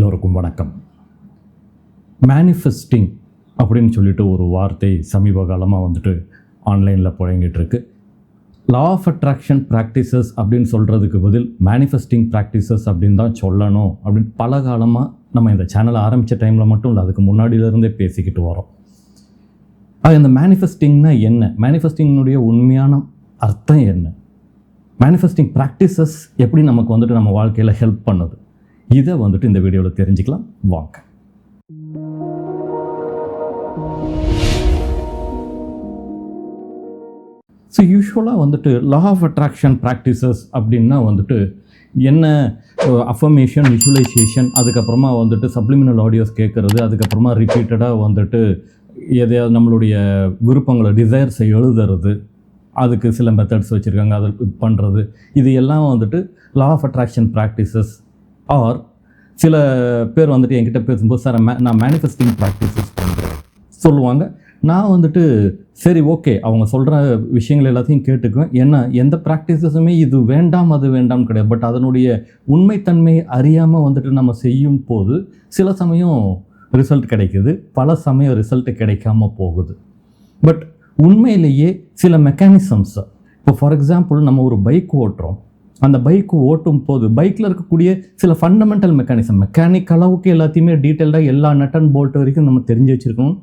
எல்லோருக்கும் வணக்கம். மேனிஃபெஸ்டிங் அப்படின்னு சொல்லிட்டு ஒரு வார்த்தை சமீப காலமாக வந்துட்டு ஆன்லைனில் புழங்கிட்டு இருக்கு லா ஆஃப் அட்ராக்ஷன் ப்ராக்டிசஸ் அப்படின்னு சொல்கிறதுக்கு பதில் மேனிஃபெஸ்டிங் ப்ராக்டிசஸ் அப்படின்னு தான் சொல்லணும் அப்படின்னு பல காலமாக நம்ம இந்த சேனலை ஆரம்பித்த டைமில் மட்டும் இல்லை அதுக்கு முன்னாடியிலேருந்தே பேசிக்கிட்டு வரோம். அது இந்த மேனிஃபெஸ்டிங்னா என்ன? மேனிஃபெஸ்டிங்கினுடைய உண்மையான அர்த்தம் என்ன? மேனிஃபெஸ்டிங் ப்ராக்டிசஸ் எப்படி நமக்கு வந்துட்டு நம்ம வாழ்க்கையில் ஹெல்ப் பண்ணுது? இதை வந்துட்டு இந்த வீடியோவில் தெரிஞ்சுக்கலாம். வாங்க. ஸோ யூஸ்வலாக வந்துட்டு லா ஆஃப் அட்ராக்ஷன் ப்ராக்டிசஸ் அப்படின்னா வந்துட்டு என்ன அஃபர்மேஷன் விஷுவலைசேஷன் அதுக்கப்புறமா வந்துட்டு சப்ளிமினல் ஆடியோஸ் கேட்குறது அதுக்கப்புறமா ரிப்பீட்டடாக வந்துட்டு எதையாவது நம்மளுடைய விருப்பங்களை டிசைர்ஸை எழுதுறது அதுக்கு சில மெத்தட்ஸ் வச்சுருக்காங்க அதை பண்ணுறது இது எல்லாம் வந்துட்டு law of attraction practices are சில பேர் வந்துட்டு என்கிட்ட பேசும்போது சார் மே நான் மேனிஃபெஸ்டிங் ப்ராக்டிசஸ் பண்ணுறேன் சொல்லுவாங்க. நான் வந்துட்டு சரி ஓகே. அவங்க சொல்கிற விஷயங்கள் எல்லாத்தையும் கேட்டுக்குவேன். ஏன்னா எந்த ப்ராக்டிசஸுமே இது வேண்டாம் அது வேண்டாம் கிடையாது. பட் அதனுடைய உண்மைத்தன்மை அறியாமல் வந்துட்டு நம்ம செய்யும் போது சில சமயம் ரிசல்ட் கிடைக்குது. பல சமயம் ரிசல்ட்டு கிடைக்காம போகுது. பட் உண்மையிலேயே சில மெக்கானிசம்ஸை இப்போ ஃபார் எக்ஸாம்பிள் நம்ம ஒரு பைக் ஓட்டுறோம். அந்த பைக் ஓட்டும் போது பைக்கில் இருக்கக்கூடிய சில ஃபண்டமெண்டல் மெக்கானிசம் மெக்கானிக் அளவுக்கு எல்லாத்தையுமே டீட்டெயில்டாக எல்லா நட் அண்ட் போல்ட் வரைக்கும் நம்ம தெரிஞ்சு வச்சுருக்கணும்.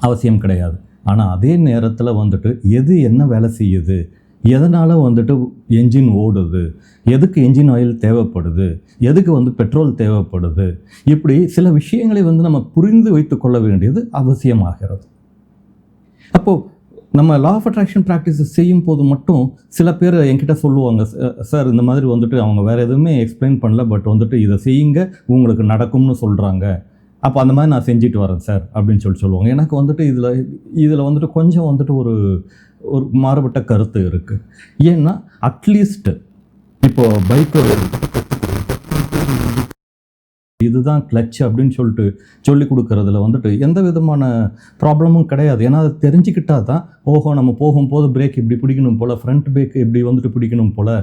அவசியம் கிடையாது. ஆனால் அதே நேரத்தில் வந்துட்டு எது என்ன வேலை செய்யுது? எதனால் வந்துட்டு என்ஜின் ஓடுது? எதுக்கு என்ஜின் ஆயில் தேவைப்படுது? எதுக்கு வந்து பெட்ரோல் தேவைப்படுது? இப்படி சில விஷயங்களை வந்து நம்ம புரிந்து வைத்து கொள்ள வேண்டியது அவசியமாகிறது. அப்போது நம்ம லா ஆஃப் அட்ராக்ஷன் ப்ராக்டிஸஸ் செய்யும் போது மட்டும் சில பேர் என்கிட்ட சொல்லுவாங்க சார் இந்த மாதிரி வந்துட்டு அவங்க வேறு எதுவுமே எக்ஸ்பிளைன் பண்ணல பட் வந்துட்டு இதை செய்யுங்க உங்களுக்கு நடக்கும்னு சொல்கிறாங்க அப்போ அந்த மாதிரி நான் செஞ்சுட்டு வரேன் சார் அப்படின்னு சொல்லி சொல்லுவாங்க. எனக்கு வந்துட்டு இதில் இதில் வந்துட்டு கொஞ்சம் வந்துட்டு ஒரு ஒரு மாறுபட்ட கருத்து இருக்குது ஏன்னா அட்லீஸ்ட்டு இப்போது பைக்கு இதுதான் கிளச் அப்படின்னு சொல்லிட்டு சொல்லி கொடுக்கறதுல வந்துட்டு எந்த விதமான ப்ராப்ளமும் கிடையாது. ஏன்னா அதை தெரிஞ்சுக்கிட்டா தான் ஓஹோ நம்ம போகும்போது பிரேக் இப்படி பிடிக்கணும் போல் ஃப்ரண்ட் பிரேக் இப்படி வந்துட்டு பிடிக்கணும் போல்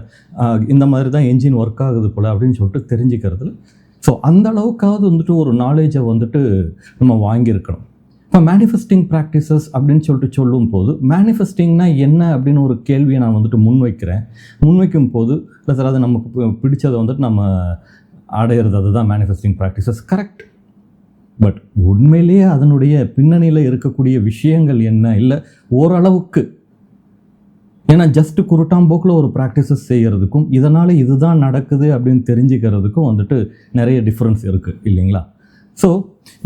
இந்த மாதிரி தான் என்ஜின் ஒர்க் ஆகுது போல் அப்படின்னு சொல்லிட்டு தெரிஞ்சுக்கிறதுல. ஸோ அந்த அளவுக்காவது வந்துட்டு ஒரு நாலேஜை வந்துட்டு நம்ம வாங்கியிருக்கணும். இப்போ மேனிஃபெஸ்டிங் ப்ராக்டிசஸ் அப்படின்னு சொல்லிட்டு சொல்லும் போது மேனிஃபெஸ்டிங்னா என்ன அப்படின்னு ஒரு கேள்வியை நான் வந்துட்டு முன்வைக்கிறேன். முன்வைக்கும் போது இல்லை சார் அது நமக்கு பிடிச்சதை வந்துட்டு நம்ம அடையிறது அதுதான் மேனிஃபெஸ்டிங் ப்ராக்டிசஸ் கரெக்ட் பட் உண்மையிலேயே அதனுடைய பின்னணியில் இருக்கக்கூடிய விஷயங்கள் என்ன? இல்லை ஓரளவுக்கு. ஏன்னா ஜஸ்ட் குருட்டாம்போக்கில் ஒரு ப்ராக்டிசஸ் செய்கிறதுக்கும் இதனால் இதுதான் நடக்குது அப்படின்னு தெரிஞ்சுக்கிறதுக்கும் வந்துட்டு நிறைய டிஃப்ரென்ஸ் இருக்குது இல்லைங்களா? ஸோ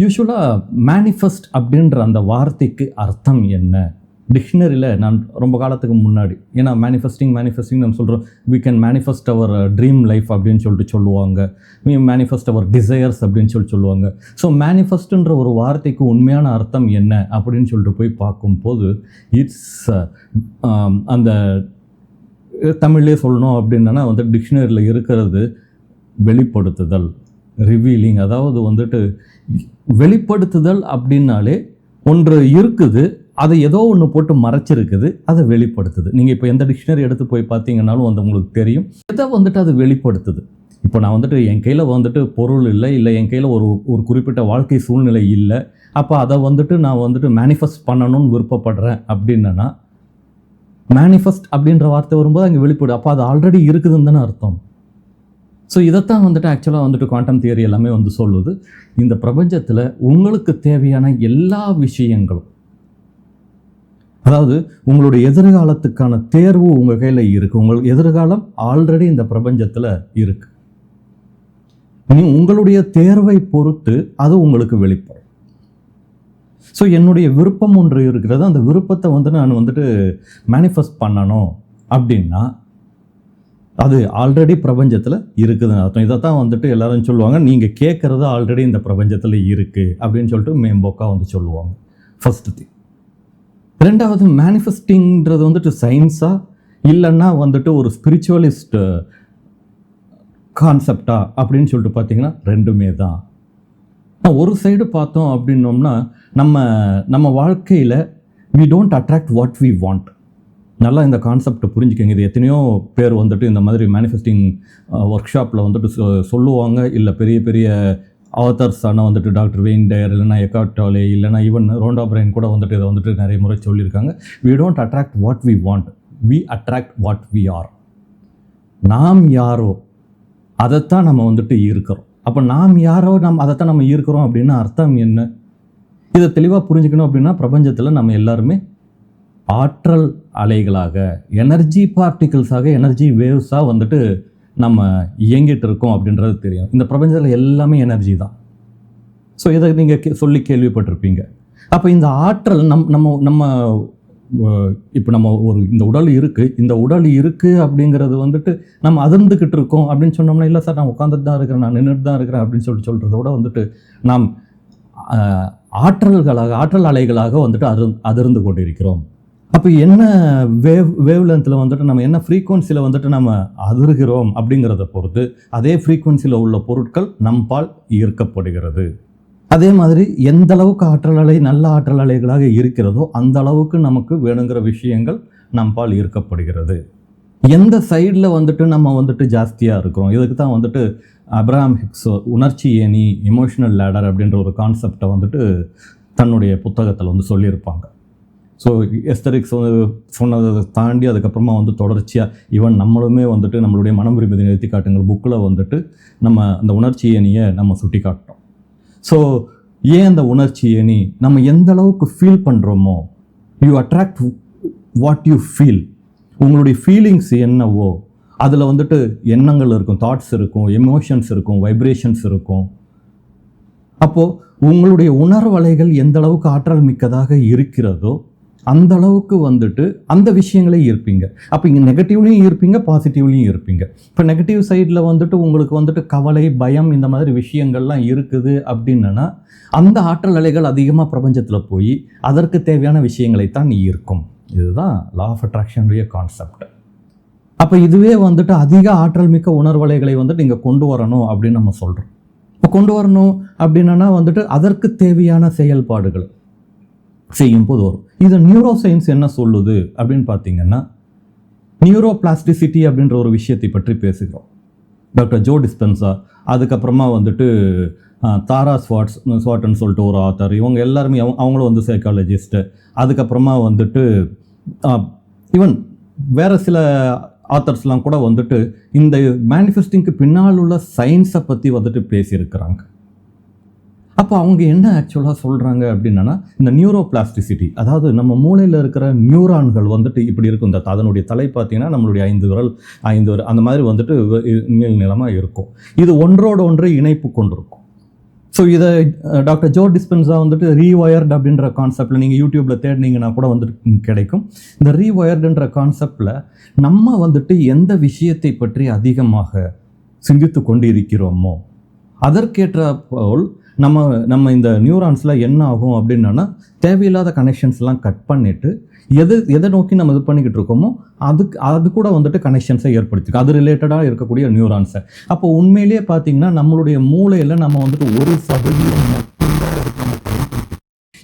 யூஸ்வலாக மேனிஃபெஸ்ட் அப்படின்ற அந்த வார்த்தைக்கு அர்த்தம் என்ன? டிக்ஷனரியில் நான் ரொம்ப காலத்துக்கு முன்னாடி ஏன்னா மேனிஃபெஸ்டிங் மேனிஃபெஸ்டிங் நம்ம சொல்கிறோம் we can manifest our dream life அப்படின்னு சொல்லிட்டு சொல்லுவாங்க. வி மேனிஃபெஸ்ட் அவர் டிசையர்ஸ் அப்படின்னு சொல்லி சொல்லுவாங்க. ஸோ மேனிஃபெஸ்ட்டுன்ற ஒரு வார்த்தைக்கு உண்மையான அர்த்தம் என்ன அப்படின்னு சொல்லிட்டு போய் பார்க்கும்போது இட்ஸ் uh, um, அந்த தமிழ்லேயே சொல்லணும் அப்படின்னா வந்து டிக்ஷனரியில் இருக்கிறது வெளிப்படுத்துதல் ரிவீலிங் அதாவது வந்துட்டு வெளிப்படுத்துதல் அப்படின்னாலே ஒன்று இருக்குது அதை ஏதோ ஒன்று போட்டு மறைச்சிருக்குது அதை வெளிப்படுத்துது. நீங்கள் இப்போ எந்த டிக்ஷனரி எடுத்து போய் பார்த்தீங்கன்னாலும் வந்து உங்களுக்கு தெரியும். எதை வந்துட்டு அது வெளிப்படுத்துது? இப்போ நான் வந்துட்டு என் கையில் வந்துட்டு பொருள் இல்லை இல்லை என் கையில் ஒரு ஒரு குறிப்பிட்ட வாழ்க்கை சூழ்நிலை இல்லை. அப்போ அதை வந்துட்டு நான் வந்துட்டு மேனிஃபெஸ்ட் பண்ணணும்னு விருப்பப்படுறேன் அப்படின்னா மேனிஃபெஸ்ட் அப்படின்ற வார்த்தை வரும்போது அங்கே வெளிப்படும். அப்போ அது ஆல்ரெடி இருக்குதுன்னு தானே அர்த்தம். ஸோ இதைத்தான் வந்துட்டு ஆக்சுவலாக வந்துட்டு குவாண்டம் தியரி எல்லாமே வந்து சொல்லுது. இந்த பிரபஞ்சத்தில் உங்களுக்கு தேவையான எல்லா விஷயங்களும் அதாவது உங்களுடைய எதிர்காலத்துக்கான தேர்வு உங்கள் கையில் இருக்குது உங்கள் எதிர்காலம் ஆல்ரெடி இந்த பிரபஞ்சத்தில் இருக்குது நீ உங்களுடைய தேர்வை பொறுத்து அது உங்களுக்கு வெளிப்படும். ஸோ என்னுடைய விருப்பம் ஒன்று இருக்கிறது. அந்த விருப்பத்தை வந்து நான் வந்துட்டு மேனிஃபெஸ்ட் பண்ணணும் அப்படின்னா அது ஆல்ரெடி பிரபஞ்சத்தில் இருக்குதுன்னு அர்த்தம். இதை தான் வந்துட்டு எல்லாரும் சொல்லுவாங்க. நீங்கள் கேட்குறது ஆல்ரெடி இந்த பிரபஞ்சத்தில் இருக்குது அப்படின்னு சொல்லிட்டு மேம்போக்காக வந்து சொல்லுவாங்க. ஃபஸ்ட்டு திங் ரெண்டாவது மேனிஃபெஸ்டிங்கிறது வந்துட்டு சயின்ஸாக இல்லைன்னா வந்துட்டு ஒரு ஸ்பிரிச்சுவலிஸ்ட் கான்செப்டா அப்படின்னு சொல்லிட்டு பார்த்தீங்கன்னா ரெண்டுமே தான். ஒரு சைடு பார்த்தோம் அப்படின்னோம்னா நம்ம நம்ம வாழ்க்கையில் we don't attract what we want நல்லா இந்த கான்செப்டை புரிஞ்சுக்கங்க. இது எத்தனையோ பேர் வந்துட்டு இந்த மாதிரி மேனிஃபெஸ்டிங் ஒர்க் ஷாப்பில் வந்துட்டு சொ- சொல்லுவாங்க. இல்லை பெரிய பெரிய ஆத்தர்ஸான வந்துட்டு டாக்டர் வெயின் டயர் இல்லைனா எக்காட்டாலே இல்லைனா ஈவன் ரோண்டா பிரைன் கூட வந்துட்டு இதை வந்துட்டு நிறைய முறை சொல்லியிருக்காங்க. We don't attract what we want we attract what we are நாம் யாரோ அதைத்தான் நம்ம வந்துட்டு ஈர்க்கிறோம். அப்போ நாம் யாரோ நம்ம அதைத்தான் நம்ம ஈர்க்கிறோம் அப்படின்னா அர்த்தம் என்ன? இதை தெளிவாக புரிஞ்சுக்கணும் அப்படின்னா பிரபஞ்சத்தில் நம்ம எல்லாருமே ஆற்றல் அலைகளாக எனர்ஜி பார்ட்டிகிள்ஸாக எனர்ஜி வேவ்ஸாக வந்துட்டு நம்ம இயங்கிட்டு இருக்கோம் அப்படின்றது தெரியும். இந்த பிரபஞ்சத்தில் எல்லாமே எனர்ஜி தான். ஸோ இதை நீங்கள் சொல்லி கேள்விப்பட்டிருப்பீங்க. அப்போ இந்த ஆற்றல் நம் நம்ம நம்ம இப்போ நம்ம ஒரு இந்த உடல் இருக்குது இந்த உடல் இருக்குது அப்படிங்கிறது வந்துட்டு நம்ம அதிர்ந்துக்கிட்டு இருக்கோம் அப்படின்னு சொன்னோம்னா இல்லை சார் நான் உட்காந்துட்டு தான் இருக்கிறேன். நான் நின்றுட்டு தான் இருக்கிறேன். அப்படின்னு சொல்லிட்டு சொல்கிறத விட வந்துட்டு நாம் ஆற்றல்களாக ஆற்றல் அலைகளாக வந்துட்டு அதிர் அதிர்ந்து கொண்டிருக்கிறோம். அப்போ என்ன வேவ் வேவ் லென்த்தில் வந்துட்டு நம்ம என்ன ஃப்ரீக்குவன்சியில் வந்துட்டு நம்ம அதிர்கிறோம் அப்படிங்கிறத பொறுத்து அதே ஃப்ரீக்குவன்சியில் உள்ள பொருட்கள் நம்பால் ஈர்க்கப்படுகிறது. அதே மாதிரி எந்த அளவுக்கு ஆற்றல் அலை நல்ல ஆற்றல் அலைகளாக இருக்கிறதோ அந்த அளவுக்கு நமக்கு வேணுங்கிற விஷயங்கள் நம்பால் ஈர்க்கப்படுகிறது. எந்த சைடில் வந்துட்டு நம்ம வந்துட்டு ஜாஸ்தியாக இருக்கிறோம்? இதுக்கு தான் வந்துட்டு அப்ராம் ஹிக்ஸோ உணர்ச்சி ஏணி எமோஷனல் லேடர் அப்படின்ற ஒரு கான்செப்டை வந்துட்டு தன்னுடைய புத்தகத்தில் வந்து சொல்லியிருப்பாங்க. ஸோ எஸ்தரிக்ஸ் வந்து சொன்னதை தாண்டி அதுக்கப்புறமா வந்து தொடர்ச்சியாக ஈவன் நம்மளுமே வந்துட்டு நம்மளுடைய மனம் விரும்பியதை நிறுத்தி காட்டுங்கள் புக்கில் வந்துட்டு நம்ம அந்த உணர்ச்சி ஏணியை நம்ம சுட்டி காட்டோம் ஸோ ஏன் அந்த உணர்ச்சி ஏணி? நம்ம எந்த அளவுக்கு ஃபீல் பண்ணுறோமோ you attract what you feel உங்களுடைய ஃபீலிங்ஸ் என்னவோ அதில் வந்துட்டு எண்ணங்கள் இருக்கும் தாட்ஸ் இருக்கும் எமோஷன்ஸ் இருக்கும் வைப்ரேஷன்ஸ் இருக்கும். அப்போது உங்களுடைய உணர்வலைகள் எந்த அளவுக்கு ஆற்றல் மிக்கதாக இருக்கிறதோ அந்த அளவுக்கு வந்துட்டு அந்த விஷயங்களே ஈர்ப்பீங்க. அப்போ இங்கே நெகட்டிவ்லையும் ஈர்ப்பீங்க பாசிட்டிவ்லையும் இருப்பீங்க இப்போ நெகட்டிவ் சைடில் வந்துட்டு உங்களுக்கு வந்துட்டு கவலை பயம் இந்த மாதிரி விஷயங்கள்லாம் இருக்குது அப்படின்னா அந்த ஆற்றல் அலைகள் அதிகமாக பிரபஞ்சத்தில் போய் அதற்கு தேவையான விஷயங்களை தான் ஈர்க்கும். இதுதான் லா ஆஃப் அட்ராக்ஷனுடைய கான்செப்ட் அப்போ இதுவே வந்துட்டு அதிக ஆற்றல் மிக்க உணர்வலைகளை வந்துட்டு இங்கே கொண்டு வரணும் அப்படின்னு நம்ம சொல்கிறோம் இப்போ கொண்டு வரணும் அப்படின்னா வந்துட்டு அதற்கு தேவையான செயல்பாடுகள் செய்யும் போது வரும். இது நியூரோ சயின்ஸ் என்ன சொல்லுது அப்படின்னு பார்த்தீங்கன்னா நியூரோ பிளாஸ்டிசிட்டி அப்படின்ற ஒரு விஷயத்தை பற்றி பேசுகிறோம். டாக்டர் ஜோ டிஸ்பென்சா அதுக்கப்புறமா வந்துட்டு தாரா ஸ்வாட்ஸ் ஸ்வாட்டன் சொல்லிட்டு ஒரு ஆத்தர் இவங்க எல்லாருமே அவங்க- அவங்களும் வந்து சைக்காலஜிஸ்ட்டு அதுக்கப்புறமா வந்துட்டு ஈவன் வேறு சில ஆத்தர்ஸ்லாம் கூட வந்துட்டு இந்த மேனிஃபெஸ்டிங்க்கு பின்னால் உள்ள சயின்ஸை பற்றி வந்துட்டு பேசியிருக்கிறாங்க. அப்போ அவங்க என்ன ஆக்சுவலாக சொல்கிறாங்க அப்படின்னா இந்த நியூரோ பிளாஸ்டிசிட்டி அதாவது நம்ம மூளையில் இருக்கிற நியூரான்கள் வந்துட்டு இப்படி இருக்கும். இந்த அதனுடைய தலை பார்த்தீங்கன்னா நம்மளுடைய ஐந்து விரல் ஐந்து விரல் அந்த மாதிரி வந்துட்டு நீள் நிலமாக இருக்கும். இது ஒன்றோடு ஒன்று இணைப்பு கொண்டிருக்கும். ஸோ இதை டாக்டர் ஜோ டிஸ்பென்ஸாக வந்துட்டு ரீவயர்டு அப்படின்ற கான்செப்டில் நீங்கள் யூடியூப்பில் தேடினீங்கன்னா கூட வந்துட்டு கிடைக்கும். இந்த ரீவயர்டுன்ற கான்செப்டில் நம்ம வந்துட்டு எந்த விஷயத்தை பற்றி அதிகமாக சிந்தித்து கொண்டு இருக்கிறோமோ அதற்கேற்ற போல் நம்ம நம்ம இந்த நியூரான்ஸில் என்ன ஆகும் அப்படின்னா தேவையில்லாத கனெக்ஷன்ஸ்லாம் கட் பண்ணிவிட்டு எது எதை நோக்கி நம்ம இது பண்ணிக்கிட்டு இருக்கோமோ அதுக்கு அது கூட வந்துட்டு கனெக்ஷன்ஸை ஏற்படுத்திக்கும். அது ரிலேட்டடாக இருக்கக்கூடிய நியூரான்ஸை அப்போ உண்மையிலேயே பார்த்தீங்கன்னா நம்மளுடைய மூளையில் நம்ம வந்துட்டு ஒரு சதவீதம்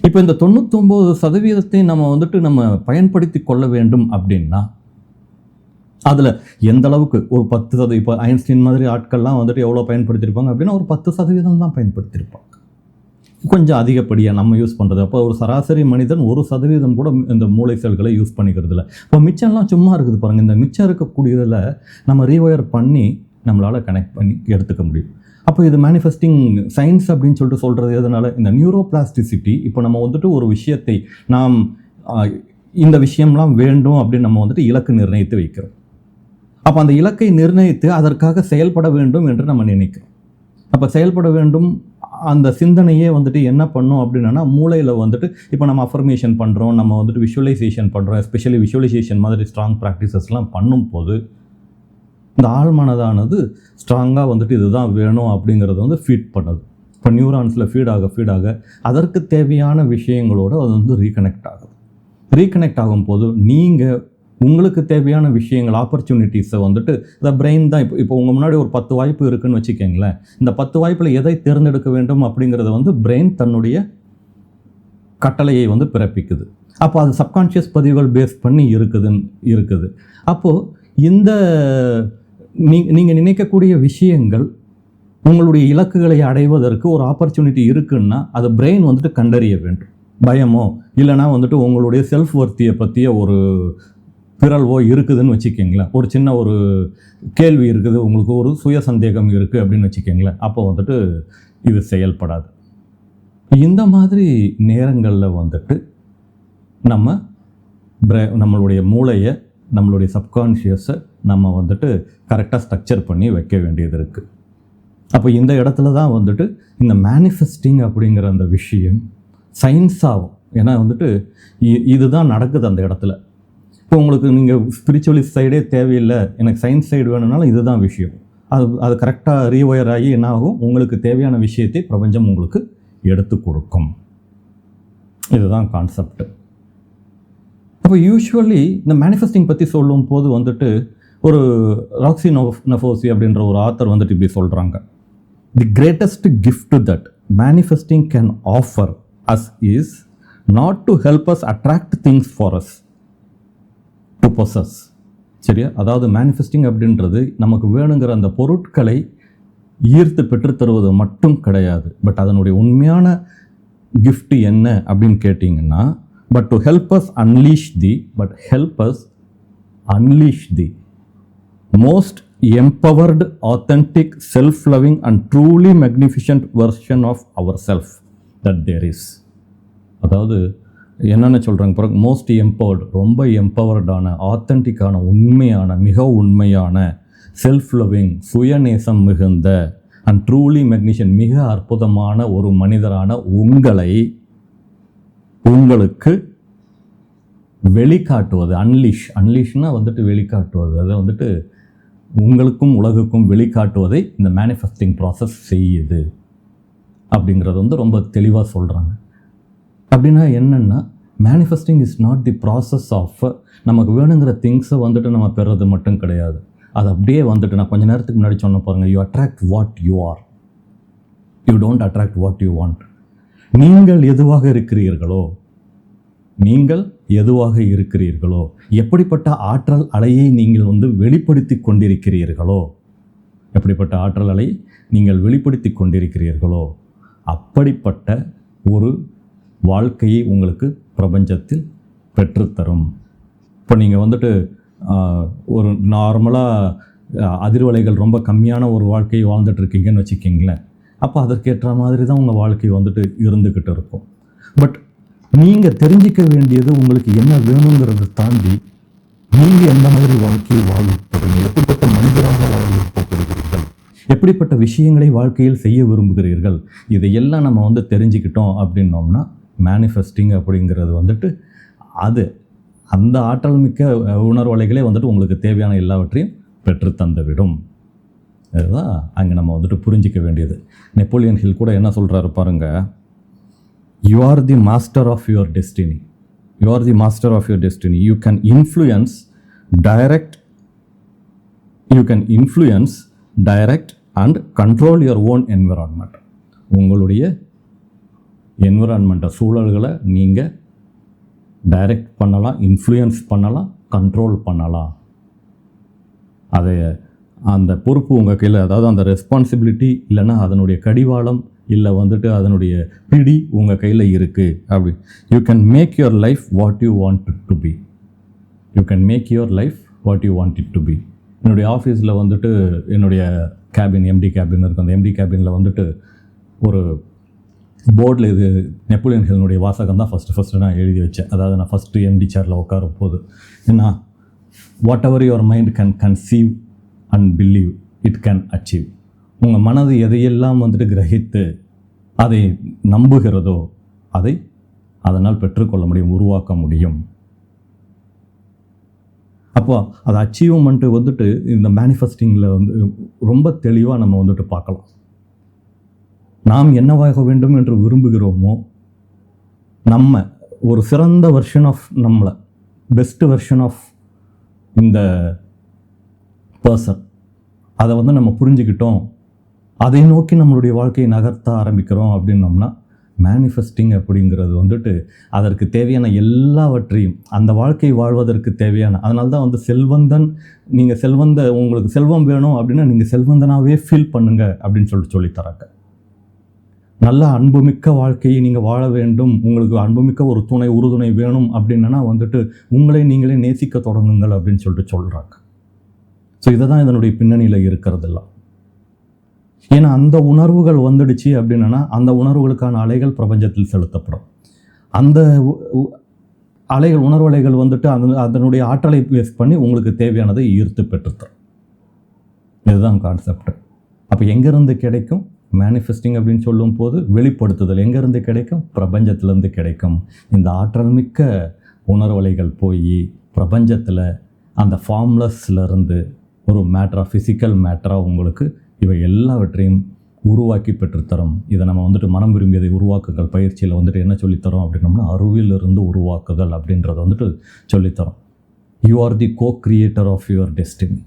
இப்போ இந்த தொண்ணூத்தொம்பது சதவீதத்தை நம்ம வந்துட்டு நம்ம பயன்படுத்தி கொள்ள வேண்டும் அப்படின்னா அதில் எந்த அளவுக்கு ஒரு பத்து சதவீதம் இப்போ ஐன்ஸ்டீன் மாதிரி ஆட்கள்லாம் வந்துட்டு எவ்வளோ பயன்படுத்தியிருப்பாங்க அப்படின்னா ஒரு பத்து சதவீதம் தான் பயன்படுத்தியிருப்பாங்க. கொஞ்சம் அதிகப்படியாக நம்ம யூஸ் பண்ணுறது அப்போ ஒரு சராசரி மனிதன் ஒரு சதவீதம் கூட இந்த மூளை செல்களை யூஸ் பண்ணிக்கிறது இல்லை. இப்போ மிச்சம்லாம் சும்மா இருக்குது பாருங்கள் இந்த மிச்சம் இருக்கக்கூடியதில் நம்ம ரீவயர் பண்ணி நம்மளால் கனெக்ட் பண்ணி எடுத்துக்க முடியும். அப்போ இது மேனிஃபெஸ்டிங் சயின்ஸ் அப்படின்னு சொல்லிட்டு சொல்கிறது எதனால? இந்த நியூரோ பிளாஸ்டிசிட்டி இப்போ நம்ம வந்துட்டு ஒரு விஷயத்தை நாம் இந்த விஷயம்லாம் வேண்டும் அப்படின்னு நம்ம வந்துட்டு இலக்கு நிர்ணயித்து வைக்கிறோம். அப்போ அந்த இலக்கை நிர்ணயித்து அதற்காக செயல்பட வேண்டும் என்று நம்ம நினைக்கிறோம். அப்போ செயல்பட வேண்டும் அந்த சிந்தனையே வந்துட்டு என்ன பண்ணும் அப்படின்னா மூளையில் வந்துட்டு இப்போ நம்ம அஃபர்மேஷன் பண்ணுறோம் நம்ம வந்துட்டு விஷுவலைசேஷன் பண்ணுறோம் எஸ்பெஷலி விஷுவலைசேஷன் மாதிரி ஸ்ட்ராங் ப்ராக்டிசஸ்லாம் பண்ணும்போது இந்த ஆழ்மனதானது ஸ்ட்ராங்காக வந்துட்டு இதுதான் வேணும் அப்படிங்கிறத வந்து ஃபீட் பண்ணுது. இப்போ நியூரான்ஸில் ஃபீடாக ஃபீடாக அதற்கு தேவையான விஷயங்களோடு அது வந்து ரீகனெக்ட் ஆகுது. ரீகனெக்ட் ஆகும்போது நீங்கள் உங்களுக்கு தேவையான விஷயங்கள் ஆப்பர்ச்சுனிட்டிஸை வந்துட்டு இந்த பிரெயின் தான். இப்போ இப்போ உங்கள் முன்னாடி ஒரு பத்து வாய்ப்பு இருக்குன்னு வச்சுக்கோங்களேன். இந்த பத்து வாய்ப்பில் எதை தேர்ந்தெடுக்க வேண்டும் அப்படிங்கிறத வந்து பிரெயின் தன்னுடைய கட்டளையை வந்து பிறப்பிக்குது. அப்போ அது சப்கான்ஷியஸ் பதிவுகள் பேஸ் பண்ணி இருக்குதுன்னு இருக்குது. அப்போது இந்த நீ நீங்கள் நினைக்கக்கூடிய விஷயங்கள் உங்களுடைய இலக்குகளை அடைவதற்கு ஒரு ஆப்பர்ச்சுனிட்டி இருக்குன்னா அது பிரெயின் வந்துட்டு கண்டறிய வேண்டும். பயமோ இல்லைனா வந்துட்டு உங்களுடைய செல்ஃப் ஒர்த்தியை பற்றிய ஒரு பிறழ்வோ இருக்குதுன்னு வச்சுக்கோங்களேன். ஒரு சின்ன ஒரு கேள்வி இருக்குது உங்களுக்கு ஒரு சுய சந்தேகம் இருக்குது அப்படின்னு வச்சுக்கோங்களேன். அப்போ வந்துட்டு இது செயல்படாது. இந்த மாதிரி நேரங்களில் வந்துட்டு நம்ம பிர நம்மளுடைய மூளையை நம்மளுடைய சப்கான்ஷியஸை நம்ம வந்துட்டு கரெக்டாக ஸ்ட்ரக்சர் பண்ணி வைக்க வேண்டியது இருக்குது அப்போ இந்த இடத்துல தான் வந்துட்டு இந்த மேனிஃபெஸ்டிங் அப்படிங்கிற அந்த விஷயம் சயின்ஸ் ஆகும். ஏன்னா வந்துட்டு இ- இதுதான் நடக்குது அந்த இடத்துல. இப்போ உங்களுக்கு நீங்கள் ஸ்பிரிச்சுவலிஸ்ட் சைடே தேவையில்லை. எனக்கு சயின்ஸ் சைடு வேணும்னாலும் இதுதான் விஷயம். அது அது கரெக்டாக ரீவயர் ஆகி என்ன ஆகும்? உங்களுக்கு தேவையான விஷயத்தை பிரபஞ்சம் உங்களுக்கு எடுத்து கொடுக்கும். இதுதான் கான்செப்ட் அப்போ யூஸ்வலி இந்த மேனிஃபெஸ்டிங் பற்றி சொல்லும் போது வந்துட்டு ஒரு ராக்ஸி நோஃப் நஃபோசி அப்படின்ற ஒரு ஆத்தர் வந்துட்டு இப்படி சொல்கிறாங்க the greatest gift that manifesting can offer us is not to help us attract things for us to possess சரியா? அதாவது மேனிஃபெஸ்டிங் அப்படின்றது நமக்கு வேணுங்கிற அந்த பொருட்களை ஈர்த்து பெற்றுத்தருவது மட்டும் கிடையாது. பட் அதனுடைய உண்மையான கிஃப்ட் என்ன அப்படின்னு கேட்டிங்கன்னா but to help us unleash the but help us unleash the most empowered authentic self loving and truly magnificent version of our self that there is அதாவது என்னென்ன சொல்கிறாங்க பிறகு மோஸ்ட் எம்பவர்டு ரொம்ப எம்பவர்டான ஆத்தென்டிக்கான உண்மையான மிக உண்மையான செல்ஃப் லவ்விங் சுயநேசம் மிகுந்த அண்ட் ட்ரூலி மெக்னிஷியன் மிக அற்புதமான ஒரு மனிதரான உங்களை உங்களுக்கு வெளிக்காட்டுவது அன்லிஷ் அன்லிஷ்னால் வந்துட்டு வெளிக்காட்டுவது. அதை வந்துட்டு உங்களுக்கும் உலகுக்கும் வெளிக்காட்டுவதை இந்த மேனிஃபெஸ்டிங் ப்ராசஸ் செய்யுது. அப்படிங்கிறது வந்து ரொம்ப தெளிவாக சொல்கிறாங்க அப்படின்னா என்னென்னா manifesting is not the process of நமக்கு வேணுங்கிற திங்ஸை வந்துட்டு நம்ம பெறது மட்டும் கிடையாது. அது அப்படியே வந்துட்டு நான் கொஞ்ச நேரத்துக்கு முன்னாடி சொன்ன பாருங்க you attract what you are you don't attract what you want நீங்கள் எதுவாக இருக்கிறீர்களோ நீங்கள் எதுவாக இருக்கிறீர்களோ எப்படிப்பட்ட ஆற்றல் அலையை நீங்கள் வந்து வெளிப்படுத்தி கொண்டிருக்கிறீர்களோ எப்படிப்பட்ட ஆற்றல் அலை நீங்கள் வெளிப்படுத்தி கொண்டிருக்கிறீர்களோ அப்படிப்பட்ட ஒரு வாழ்க்கையை உங்களுக்கு பிரபஞ்சத்தில் பெற்றுத்தரும். இப்போ நீங்கள் வந்துட்டு ஒரு நார்மலாக அதிர்வலைகள் ரொம்ப கம்மியான ஒரு வாழ்க்கையை வாழ்ந்துட்டுருக்கீங்கன்னு வச்சுக்கிங்களேன். அப்போ அதற்கேற்ற மாதிரி தான் உங்கள் வாழ்க்கை வந்துட்டு இருந்துக்கிட்டு இருக்கும். பட் நீங்கள் தெரிஞ்சிக்க வேண்டியது உங்களுக்கு என்ன வேணுங்கிறத தாண்டி நீங்கள் எந்த மாதிரி வாழ்க்கையை வாழ போகிறீங்க எப்படிப்பட்ட மனிதராக வாழ போகிறீர்கள்? எப்படிப்பட்ட விஷயங்களை வாழ்க்கையில் செய்ய விரும்புகிறீர்கள்? இதையெல்லாம் நம்ம வந்து தெரிஞ்சுக்கிட்டோம் அப்படின்னோம்னா மேனிஃபெஸ்டிங் அப்படிங்கிறது வந்துட்டு அது. அந்த ஆற்றல் மிக்க உணர்வலைகளே வந்துட்டு உங்களுக்கு தேவையான எல்லாவற்றையும் பெற்று தந்துவிடும். அதுதான் அங்கே நம்ம வந்துட்டு புரிஞ்சிக்க வேண்டியது. நெப்போலியன் ஹில் கூட என்ன சொல்கிறாரு பாருங்கள் you are the master of your destiny you are the master of your destiny you can influence direct you can influence direct and control your own environment உங்களுடைய என்விரான்மெண்ட்டை சூழல்களை நீங்கள் டைரக்ட் பண்ணலாம் இன்ஃப்ளூயன்ஸ் பண்ணலாம் கண்ட்ரோல் பண்ணலாம். அதை அந்த பொறுப்பு உங்கள் கையில் அதாவது அந்த ரெஸ்பான்சிபிலிட்டி இல்லைன்னா அதனுடைய கடிவாளம் இல்லை வந்துட்டு அதனுடைய பிடி உங்கள் கையில் இருக்குது அப்படி. You can make your life what you want it to be you can make your life what you want it to be என்னுடைய ஆஃபீஸில் வந்துட்டு என்னுடைய கேபின் எம்டி கேபின் இருக்குது அந்த எம்டி கேபினில் வந்துட்டு ஒரு போர்டில் இது நெப்போலியன் ஹில்னுடைய வாசகம் தான் ஃபஸ்ட்டு ஃபஸ்ட்டு நான் எழுதி வச்சேன். அதாவது நான் ஃபஸ்ட்டு எம்டி சேரில் உட்காரும் போது. என்ன whatever your mind can conceive and believe it can achieve உங்கள் மனது எதையெல்லாம் வந்துட்டு கிரகித்து அதை நம்புகிறதோ அதை அதனால் பெற்றுக்கொள்ள முடியும் உருவாக்க முடியும். அப்போ அது அச்சீவ்மெண்ட்டு வந்துட்டு இந்த மேனிஃபெஸ்டிங்கில் வந்து ரொம்ப தெளிவாக நம்ம வந்துட்டு பார்க்கலாம். நாம் என்னவாக வேண்டும் என்று விரும்புகிறோமோ நம்ம ஒரு சிறந்த வெர்ஷன் ஆஃப் நம்மளை பெஸ்ட் வெர்ஷன் ஆஃப் இந்த பர்சன் அதை வந்து நம்ம புரிஞ்சுக்கிட்டோம். அதை நோக்கி நம்மளுடைய வாழ்க்கையை நகர்த்த ஆரம்பிக்கிறோம் அப்படின்னோம்னா மேனிஃபெஸ்டிங் அப்படிங்கிறது வந்துட்டு அதற்கு தேவையான எல்லாவற்றையும் அந்த வாழ்க்கை வாழ்வதற்கு தேவையான அதனால தான் வந்து செல்வந்தன் நீங்கள் செல்வந்த உங்களுக்கு செல்வம் வேணும் அப்படின்னா நீங்கள் செல்வந்தனாகவே ஃபீல் பண்ணுங்கள் அப்படின்னு சொல்லிட்டு சொல்லித்தராங்க நல்ல அன்புமிக்க வாழ்க்கையை நீங்கள் வாழ வேண்டும். உங்களுக்கு அன்புமிக்க ஒரு துணை உறுதுணை வேணும் அப்படின்னா வந்துட்டு உங்களை நீங்களே நேசிக்க தொடங்குங்கள் அப்படின்னு சொல்லிட்டு சொல்கிறாங்க ஸோ இதை தான் இதனுடைய பின்னணியில் இருக்கிறதெல்லாம். ஏன்னா அந்த உணர்வுகள் வந்துடுச்சு அப்படின்னா அந்த உணர்வுகளுக்கான அலைகள் பிரபஞ்சத்தில் செலுத்தப்படும். அந்த அலைகள் உணர்வு அலைகள் வந்துட்டு அந்த அதனுடைய ஆற்றலை பேஸ் பண்ணி உங்களுக்கு தேவையானதை ஈர்த்து பெற்றுத்தரும். இதுதான் கான்செப்ட் அப்போ எங்கேருந்து கிடைக்கும்? மேனிஃபெஸ்டிங் அப்படின்னு சொல்லும்போது வெளிப்படுத்துதல் எங்கேருந்து கிடைக்கும்? பிரபஞ்சத்திலேருந்து கிடைக்கும். இந்த ஆற்றல் மிக்க உணர்வலைகள் போய் பிரபஞ்சத்தில் அந்த ஃபார்ம்லஸ்லேருந்து ஒரு மேட்ரா ஃபிசிக்கல் மேட்ராக உங்களுக்கு இவை எல்லாவற்றையும் உருவாக்கி பெற்றுத்தரும். இதை நம்ம வந்துட்டு மனம் விரும்பியதை உருவாக்குகள் பயிற்சியில் வந்துட்டு என்ன சொல்லித்தரோம் அப்படின்னோம்னா அருவிலிருந்து உருவாக்குதல் அப்படின்றத வந்துட்டு சொல்லித்தரோம். You are the co creator of your destiny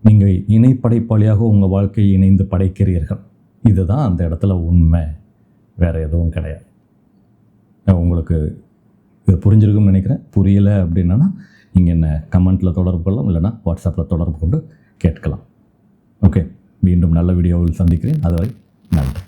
நீங்கள் இணை படைப்பாளியாக உங்கள் வாழ்க்கையை இணைந்து படைக்கிறீர்கள். இதுதான் அந்த இடத்துல உண்மை. வேறு எதுவும் கிடையாது. உங்களுக்கு இது புரிஞ்சிருக்கும்னு நினைக்கிறேன். புரியலை அப்படின்னா நீங்கள் என்ன கமெண்ட்டில் தொடர்பு கொள்ளலாம் இல்லைனா வாட்ஸ்அப்பில் தொடர்பு கொண்டு கேட்கலாம். ஓகே மீண்டும் நல்ல வீடியோவில் சந்திக்கிறேன். அதுவரை நன்றி.